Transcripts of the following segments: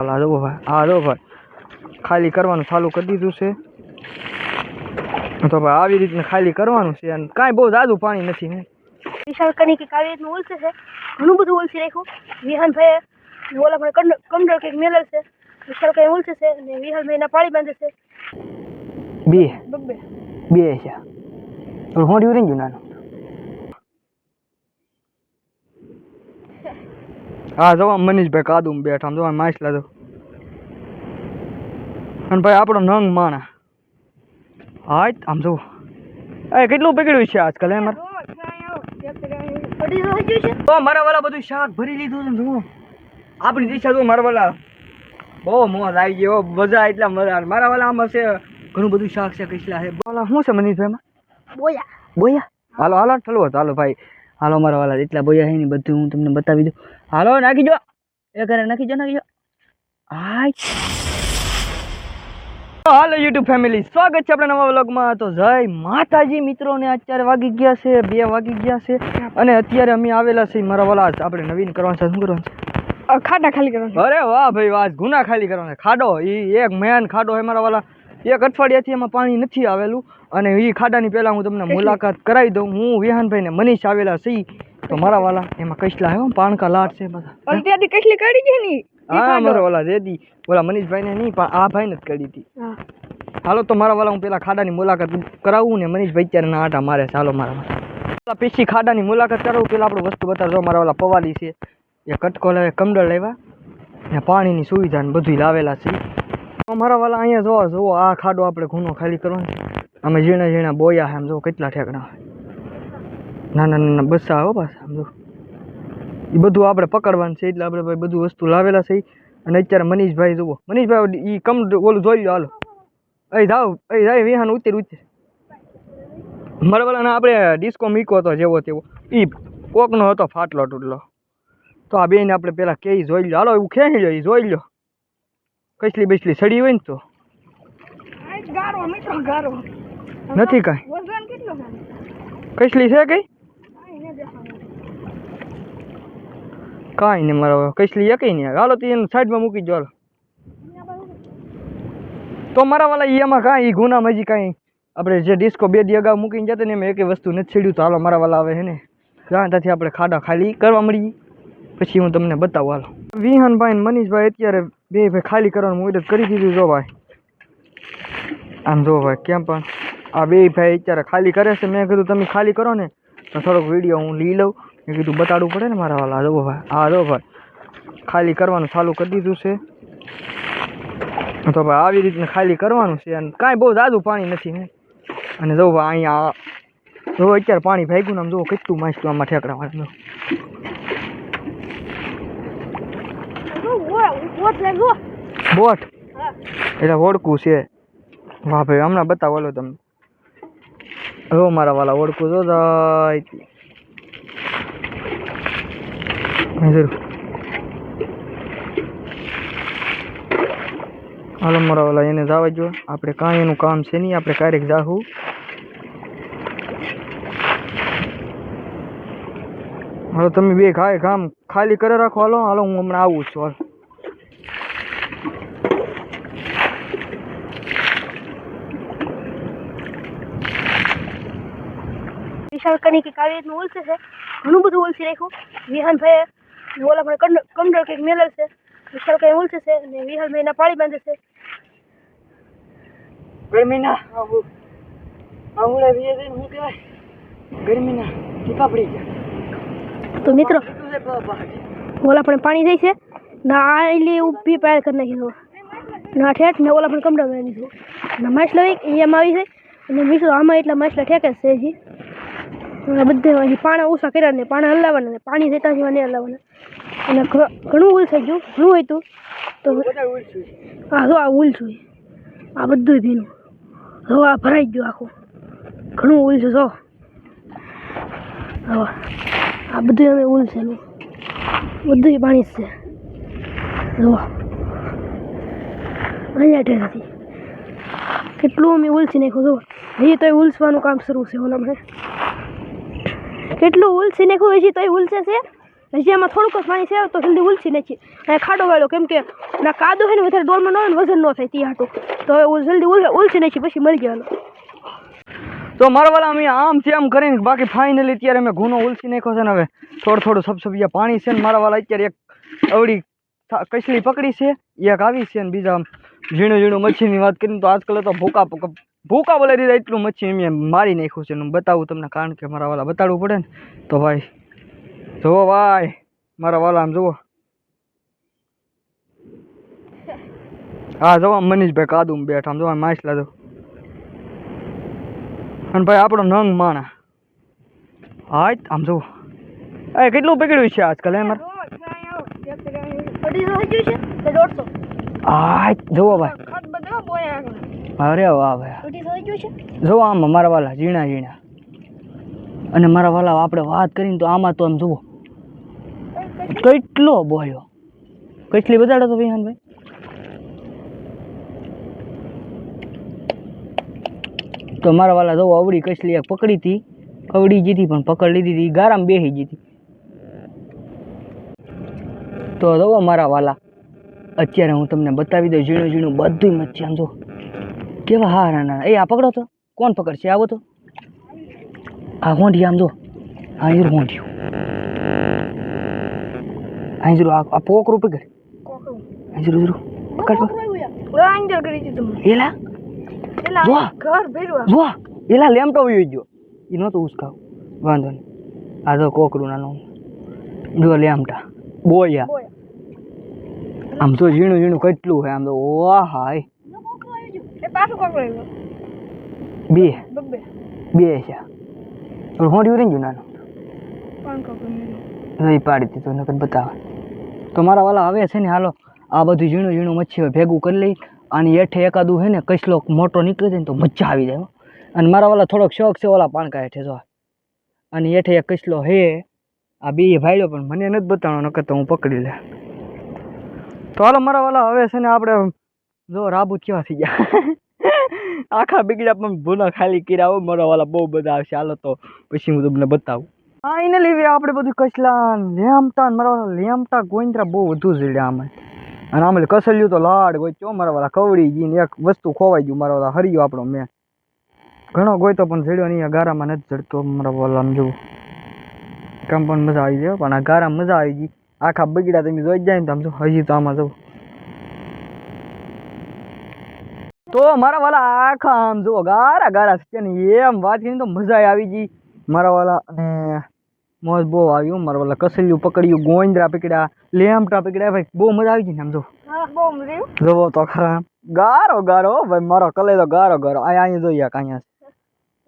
હા જો ભાઈ જો ભાઈ. ખાલી કરવાનું ચાલુ કરી દીધું છે. તો ભાઈ આવી રીતને ખાલી કરવાનું છે અને કાંઈ બહુ જાદુ પાણી નથી ને. વિશાલ કની કે આવી રીતનું ઉલસે છે. ઘણું બધું ઓલસી રાખ્યું. વિહાનભાઈ ઓલા પણ કમડળ કંઈક મેલેલ છે. વિશાલ કઈ ઉલસે છે અને વિહાનભાઈ ના પાળી બાંધે છે. બે. બબે. બે છે. હોડ્યું રહી ગયું નાનું હા જો મનીષભાઈ કાદુમ બેઠા જો માછલા જો. અને ભાઈ આપણો નંગ માણા. હા આમ જો એ કેટલું પકડ્યું છે આજકાલ એમ તો મારા વાલા બધું શાક ભરી લીધું છે જુઓ. આપણી દિશા જો મારા વાલા. બહુ મોજ આવી ગયો હો મજા એટલા મજા. મારા વાલા આમાં છે ઘણું બધું શાક છે કઈસલા છે. બોલા શું છે મનીષભાઈ એમાં? બોયા. બોયા? હાલો હાલો ઠલવો હાલો ભાઈ. હાલો મારા વાલા એટલા બોયા છે ને બધું હું તમને બતાવી દઉં. હાલો નાખી જો એ ઘરે નાખી જો નાખી જો હાલો યુટ્યુબ ફેમિલી સ્વાગત છે આપણા નવા વ્લોગમાં. તો જય માતાજી મિત્રોને અત્યારે વાગી ગયા છે બે વાગી ગયા છે. અને અત્યારે અમે આવેલા છીએ મારા વાલા આપણે નવીન કરવાનું છે શું કરવાનું છે? ખાડા ખાલી કરવાનું અરે વાહ ભાઈ વાહ ગુના ખાલી કરવાના ખાડો એ એક મેન ખાડો છે મારા વાલા. એક અઠવાડિયાથી એમાં પાણી નથી આવેલું. અને એ ખાડાની પહેલાં હું તમને મુલાકાત કરાવી દઉં. હું વિહાનભાઈને મનીષ આવેલા છીએ. તો મારા વાલા એમાં હે હો, પાણકા લાટ છે બધા. ત્યાંથી કેટલી કાઢી છે ની હા મારા વાલા રેદી ઓલા મનીષભાઈ ને નહીં પણ આ ભાઈ ને જ કરી હતી. હાલો તો મારા વાલા હું પેલા ખાડાની મુલાકાત કરાવું ને મનીષભાઈ અત્યારે ના આટા મારે ચાલો મારા વાલા. પીછી ખાડાની મુલાકાત કરાવું પેલા આપણે વસ્તુ બતાવજો મારા વાલા પવાલી છે. એ કટકો લાવે કમડળ લાવ્યા ને પાણીની સુવિધા ને બધું લાવેલા છે. અમારા વાલા અહીંયા જોવા જોવો આ ખાડો આપણે ખૂનો ખાલી કરવાનો અમે ઝીણા ઝીણા બોયા છે એમ જો કેટલા ઠેકડા. નાના નાના બસ્સા આવો પાછા સમજો એ બધું આપણે પકડવાનું છે એટલે આપણે ભાઈ બધું વસ્તુ લાવેલા છે. અને અત્યારે મનીષભાઈ જુઓ મનીષભાઈ એ કમ ઓલું જોઈ લો હાલો. અહીં જાઓ અહીં જાય વિહાન ઉતેર ઉતેર. મારા વાળાને આપણે ડિસ્કો મીકો હતો જેવો તેવો. એ કોકનો હતો ફાટલો તૂટલો. તો આ બેને આપણે પેલા કે જોઈ લો હાલો એવું ખેંચી લો એ જોઈ લો કસલી બસલી સડી હોય ને તો. નથી કાંઈ. કસલી છે કઈ? કાંઈ નહીં મારા કસલી એકઈ નહીં. હાલો તો એને સાઈડમાં મૂકી દો તો મારા વાલા એમાં કાંઈ, ઈ ગુનામાં હજી કાંઈ. આપણે જે ડિસ્કો બે દી અગાઉ મૂકીને જતા ને એમાં એક વસ્તુ નથી છેડ્યું. તો હાલો મારા વાલા આવે છે ને ત્યાં ત્યાંથી આપણે ખાડા ખાલી કરવા મળી. પછી હું તમને બતાવું હાલો. વિહાનભાઈ ને મનીષભાઈ અત્યારે બે ભાઈ ખાલી કરવાનું મુહૂર્ત કરી દીધું જો ભાઈ. આમ જો ભાઈ, કેમ પણ? આ બે ભાઈ અત્યારે ખાલી કરે છે. મેં કીધું, તમે ખાલી કરો ને. તો થોડોક વીડિયો હું લઈ લઉં. મેં કીધું બતાડવું પડે ને મારા વાલા? જો ભાઈ આ જો ભાઈ ખાલી કરવાનું ચાલુ કરી દીધું છે. તો ભાઈ આવી રીતને ખાલી કરવાનું છે અને કાંઈ બહુ જાદુ પાણી નથી ને. અને જો ભાઈ અહીંયા જો અત્યારે પાણી ભાગ્યું ને આમ જો કેટલું માછલું આમાં ઠેકડા મારે જો બોટ? એટલે ઓળખું છે. વાહ ભાઈ હમણાં બતાવો તમને. જો મારા વાલા ઓળખું જો જરૂર. હાલો, મારા ઓલા એને જવા જો આપણે કાંઈ એનું કામ છે નહીં, આપણે ક્યારેક જાહું. હાલો, તમે બે ખાય કામ ખાલી કરે રાખો. હાલો હાલો, હું હમણાં આવું છું. હાલ. વિશાલ કની કે આવી રીતનું ઉલસે છે? ઘણું બધું ઓલસી રાખ્યું. વિહાનભાઈ ઓલા પણ કમડળ કંઈક મેલેલ છે વિશાલ કઈ ઉલસે છે અને વિહાનભાઈ ના પાળી બાંધે છે ગરમીના આંગળે વીએ જઈને શું કહેવાય ગરમીના ટીપા પડી ગયા. તો મિત્રો? ઓલા પણ પાણી જાય છે ના આ ઊભી ઊભી પાયર કરી નાખી ના ઠેઠ ને ઓલા પણ કમડા મેળવી છે ના માછલા એમ આવી છે અને મિત્રો આમાં એટલા માછલા ઠેકે છે હજી. બધે પાણા ઓછા કર્યા ને પાણા હલાવવાના ને પાણી જતા જેવા નહીં હલાવવાના અને ઘણું ઉલ થઈ ગયું. ઘણું હોય તું? તો. આ જો આ ઉલ છું. આ બધું ભીનું. જો આ ભરાઈ ગયું આખું. ઘણું ઉલ છે જો. આ બધું અમે ઉલ છે બધું પાણી જ છે. જો. અહીંયા ઠેરથી કેટલું અમે ઉલસી નાખ્યું જો. હજી તોય ઉલસવાનું કામ શરૂ છે ઓલા મને કેટલું ઉલસી નાખ્યું હજી તોય ઉલસે છે? હજી એમાં થોડુંક જ પાણી છે, તો જલ્દી ઉલસી નથી અને ખાડો વાળો, કેમ કે ના કાદો છે ને, વધારે ડોલમાં ન હોય ને, વજન ન થાય તે હાટું. તો હવે ઉલ- જલ્દી ઉલ, ઉલસી નથી પછી મળી જવાનું. તો મારા વાલા અમે આમ તેમ કરીને બાકી ફાઇનલી અત્યારે અમે ગુનો ઉલસી નાખ્યો છે ને હવે થોડું થોડું સબસબિયા પાણી છે ને, મારા વાલા અત્યારે એક અવળી થા- કસલી પકડી છે, એક આવી છે ને, બીજા આમ ઝીણું ઝીણું મચ્છીની વાત કરીને, તો આજકાલ તો ભૂકા પક- ભૂકા બોલે દીધા એટલું મચ્છી એમ મારી નાખ્યું છે. બતાવું તમને કારણ કે મારા વાલા બતાડવું પડે ને તો ભાઈ જુઓ ભાઈ મારા વાલા આમ જુઓ. હા જવા મનીષભાઈ કાદુમ બેઠા આમ જવા માછલા જો. અને ભાઈ આપણો નંગ માણા. હા આમ જુઓ. એ કેટલું પકડ્યું છે આજકાલ એમ હા જુઓ ભાઈ. અરે વાહ ભાઈ જુઓ આમ મારા વાલા ઝીણા ઝીણા. અને મારા વાલા આપણે વાત કરીને તો આમાં તો આમ જુઓ. કેટલો બોલ્યો કેટલી બજાડો તો વિહાનભાઈ? તો મારા વાલા જુઓ અવડી કસલી એક પકડી હતી. કવડી જીતી પણ પકડ લીધી હતી. ગારામ બેસી જીતી. તો જવો મારા વાલા અત્યારે હું તમને બતાવી દઉં ઝીણું ઝીણું બધું મચ્છી આમ જો કેવા હારા ના? એ આ પકડો તો. કોણ પકડશે? આવો તો. આ હોંઢી આમ જો. આ હીર હોંઢિયું. અહીં જરું આ પોકરું પકડ અહીં જરું જરું પકડ એલા એલા? વાહ. ઘર ભેરવા એલા લેમટો વયો ગયો. એ નહોતો ઉસકાવ. વાંધો નહીં. આ તો કોકરું નાનું જો લેમટા. બોયા. આમ તો ઝીણું ઝીણું કેટલું છે આમ તો વાહ હાય એ. પાછું કોકરો આવ્યો બે બે છે ઓલું હોંઢિયું રહી ગયું નાનું રહી પાડી દીધું નકર બતાવે તો મારા વાલા હવે છે ને હાલો આ બધું ઝીણું ઝીણું મચ્છી ભેગું કરી લઈ અને હેઠે એકાદું હે ને કસલો મોટો નીકળી જાય ને તો મજા આવી જાય અને મારા વાલા થોડોક શોખ છે ઓલા પાણકા હેઠે જો અને હેઠે એક કસલો હે આ બે ભાઈડો પણ મને નથી બતાવવાનો નકર તો હું પકડી લે તો હાલો મારા વાલા હવે છે ને આપણે જો રાબુ કેવા થઈ ગયા આખા બિગડા પણ ભૂના ખાલી કર્યા હોય મારા વાલા બહુ બધા આવશે. હાલો તો પછી હું તમને બતાવું. હા, એને લેવી આપણે બધું કચલા, લેમટા મારા વાળા લેમટા ગોઈંદ્રા બહુ વધુ જડ્યા આમે. અને આમાં કસલ્યું તો લાડ ગોઈ ચો મારા વાળા કવડી ગઈ એક વસ્તુ ખોવાઈ ગયું, મારા વાળા હરિયો આપણો મેં. ઘણો ગોઈતો પણ જડ્યો નહીં ગારામાં નથી જડતો મારા વાળા આમ જુઓ. કામ પણ મજા આવી જાય પણ આ ગારામાં મજા આવી ગઈ. આખા બગીડા તમે જોઈ જાય ને તો આમ જો, હજી તો આમાં જવું તો મારા વાલા આખા આમ જુઓ ગારા ગારા છે ને એમ વાત કરીને તો મજા આવી ગઈ. મારા વાલા અને મોજ બહુ આવ્યું મારા વાલા કસલિયું પકડ્યું ગોંદરા પકડ્યા લેમટા પકડ્યા ભાઈ બહુ મજા આવી ગઈ ને આમ જો. હા બહુ મજા જોવો તો ખરા. ગારો ગારો હો ભાઈ મારો કલે તો ગારો. ગારો અહીંયા અહીંયા જોઈએ અહીંયા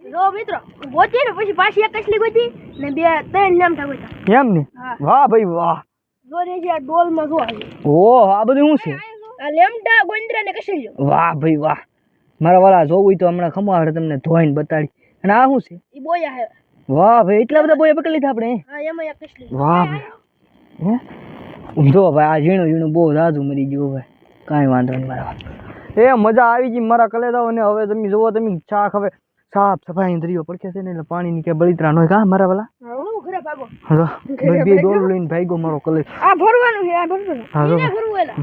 જો મિત્રો ગોતી ને પછી પાછી એક કસલી ગોતી ને બે ત્રણ લેમટા ગોતા એમ ને? હા. વાહ ભાઈ વાહ. જો રે છે આ ડોલમાં જો આવી. ઓહ આ બધું શું છે? આ લેમટા ગોંદરા ને કસલ્યો વાહ ભાઈ વાહ. મારા વાલા જોવું તો હમણાં ખમાડે તમને ધોઈને બતાડી. અને આ શું છે? ઈ બોયા હે. વાહ ભાઈ એટલા બધા બોયા પકડી લીધા આપણે? હા એમાં એક કસલી વાહ ભાઈ. હે? જો ભાઈ આ ઝીણું ઝીણું બહુ જાજુ મરી ગયું ભાઈ કાંઈ વાંધો નહીં મારા એ મજા આવી ગઈ મારા કલેદાઓ ને હવે તમે જુઓ તમે શાક હવે સાફ સફાઈ દરિયો પડખે છે ને એટલે પાણીની કે બળિતરા ન હોય. કા મારા વાલા? ઘરે ભાગો. હા બે બે ડોલ લઈને ભાગ્યો મારો કલે આ ભરવાનું છે આ ભરવાનું. હા, ભરવું એલા.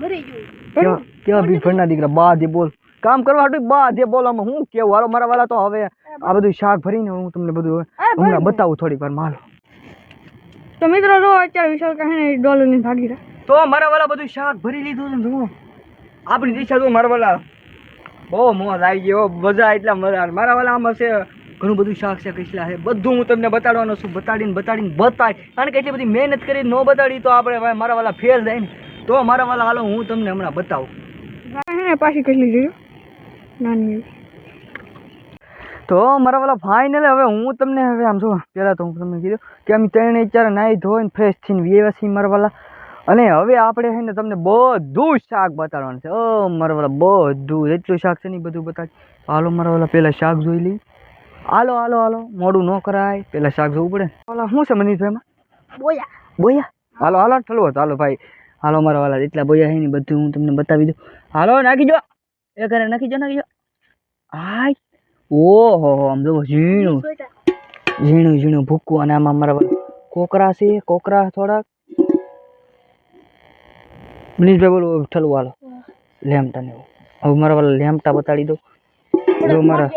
ભરી ગયું. કેવા કેવા બી ભરના દીકરા બા દે બોલ. કામ કરવા હાટુ બા દે બોલ આમાં હું કેવું? હાલો મારા વાળા તો હવે આ બધું શાક ભરીને હું તમને બધું હમણાં બતાવું થોડીક વાર માલો તો મિત્રો જો અત્યારે વિશાલ કહે ભાગી રહ્યા. તો મારા વાળા બધું શાક ભરી લીધું છે જુઓ. આપણી દિશા જુઓ મારા વાળા બહુ મોજ આવી ગયો હો મજા એટલા મજા મારા વાળા આમાં છે ઘણું બધું શાક છે કઈસલા છે બધું હું તમને બતાડવાનો છું. બતાડીને બતાડીને બતાડ. કારણ કે એટલી બધી મહેનત કરી ન બતાડી તો આપણે મારા વાલા ફેલ થાય ને. તો મારા વાલા હાલો હું તમને હમણાં બતાવું. પાછી કેટલી જોયું નાની તો મારા વાલા ફાઇનલ હવે હું તમને હવે આમ જો પહેલાં તો હું તમને કીધું કે અમે ત્રણે ચાર નાહી ધોઈને ફ્રેશ થઈને વ્યવા છીએ મારા વાલા. અને હવે આપણે છે ને તમને બધું શાક બતાડવાનું છે. ઓ મારા વાલા બધું એટલું શાક છે ને બધું બતાડ. હાલો મારા વાલા પહેલાં શાક જોઈ લઈ હાલો હાલો હાલો. મોડું ન કરાય. પેલા શાક જોવું પડે. વાલા શું છે મનીષભાઈમાં બોયા. બોયા? હાલો હાલો ઠલવો હાલો ભાઈ. હાલો મારા વાલા એટલા બોયા છે ને બધું હું તમને બતાવી દઉં. હાલો નાખી જો. એ કરે નાખી જો નાખી જો. હાય. ઓહો આમ જો ઝીણું. ઝીણું ઝીણું ભૂકું. અને આમાં મારા વાલા કોકરા છે કોકરા થોડાક. મનીષભાઈ બોલો ઠલવો હાલો. લેમટા ને હવે મારા વાળા લેમટા બતાડી દો જો મારા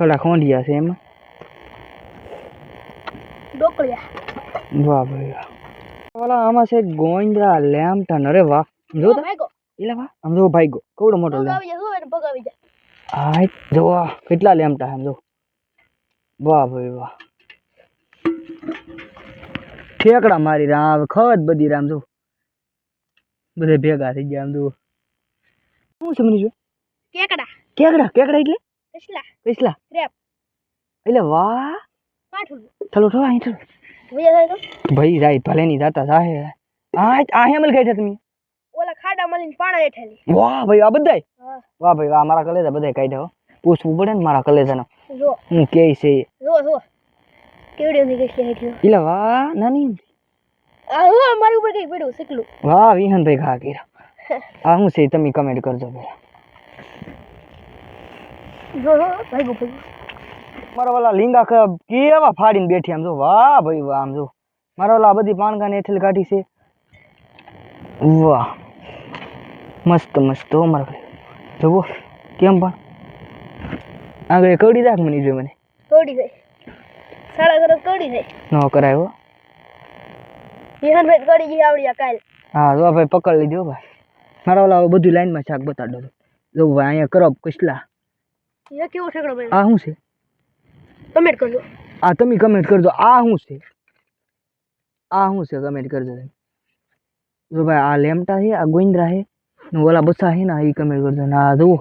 થોડા ખોંડિયા છે એમાં ડોકળિયા વાહ ભાઈ વાલા આમાં છે ગોંદરા લેમટા ને અરે વાહ જો તો ભાઈ ગો એટલે વાહ આમ જો ભાઈ ગો કેવડો મોટો લેમ આવી જાય હા જો કેટલા લેમટા આમ જો વાહ ભાઈ વાહ ઠેકડા મારી રામ ખત બધી રામ જો બધે ભેગા થઈ ગયા આમ જો શું સમજી મનીષભાઈ કેકડા કેકડા કેકડા એટલે કસલા કેટલા ક્રેપ એટલે વાહ ચલો ચલો અહીં ચલો ભાઈ રાઈ ભલે ની જાતા સાહે આ આ હેમલ ગઈ છે તમે ઓલા ખાડા મળીને પાણા હેઠેલી વાહ ભાઈ આ બધાય હા વાહ ભાઈ વાહ મારા કલેજા બધાય કાઢ્યા હો પૂછવું પડે ને મારા કલેજાનો જો હું કે છે. જો જો કેવડી હતી કસલી હેઠી એટલે વાહ નાની આ હું મારી ઉપર કઈ પડ્યું શીખલું વાહ વિહનભાઈ ઘા કર્યા આ શું છે તમે કમેન્ટ કરજો પેલા જો ભાઈ ભાઈ મારા વાલા લીંગા ક- કેવા ફાડીને બેઠી આમ જો. વાહ ભાઈ વાહ આમ જો. મારા વાલા બધી પાણકાને હેઠળ કાઢી છે. વાહ. મસ્ત મસ્ત હો મારા ભાઈ. જુઓ કેમ પણ? આગળ કવડી રાખ મને જો મને. કવડી થાય સાડા ઘર કવડી થાય નો કરાયો હો. વિહાનભાઈ કડી ગઈ આવડી આ કાલ. હા જો ભાઈ પકડ લીધો ભાઈ. મારા વાલા બધું લાઈનમાં શાક બતાડો જો ભાઈ અહીંયા કરો કસલા. એ કેવો ઠેકડો ભાઈ આ શું છે? કમેન્ટ કરજો. આ તમે કમેન્ટ કરજો. આ શું છે? આ શું છે? કમેન્ટ કરજો જો ભાઈ આ લેમટા છે આ ગોઈન્દ્રા છે ને ઓલા બચ્ચા છે ને એ કમેન્ટ કરજો. ને આ જુઓ.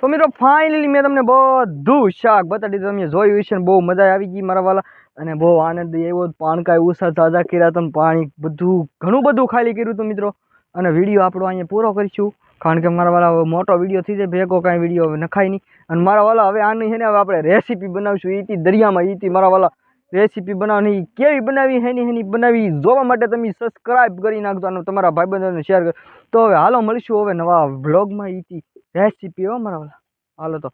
તો મિત્રો ફાઇનલી મેં તમને બધું શાક બતાડી તમે જોયું હશે ને બહુ મજા આવી ગઈ મારા વાલા. અને બહુ આનંદ આવ્યો. પાણકાય ઉષા તાજા કર્યા તમે પાણી બધું ઘણું બધું ખાલી કર્યું હતું મિત્રો. અને વીડિયો આપણો અહીંયા પૂરો કરીશું. કારણ કે મારા વાળા મોટો વીડિયો થઈ જાય, ભેગો કાંઈ વીડિયો હવે નખાય નહીં. અને મારા વાલા હવે આની છે ને હવે આપણે રેસીપી બનાવીશું ઈથી દરિયામાં ઈથી મારા વાલા રેસીપી બનાવવાની કેવી બનાવી, હેની હેની બનાવી જોવા માટે તમે સબસ્ક્રાઇબ કરી નાખજો અને તમારા ભાઈબંધોને શેર કરો. તો હવે હાલો મળીશું હવે નવા વ્લોગમાં ઈથી રેસીપી હો મારા વાલા. હાલો તો.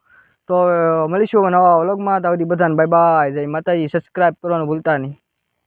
તો હવે મળીશું હવે નવા વ્લોગમાં તો બધાને બાય બાય જય માતાજી. સબસ્ક્રાઇબ કરવાનું ભૂલતા નહીં.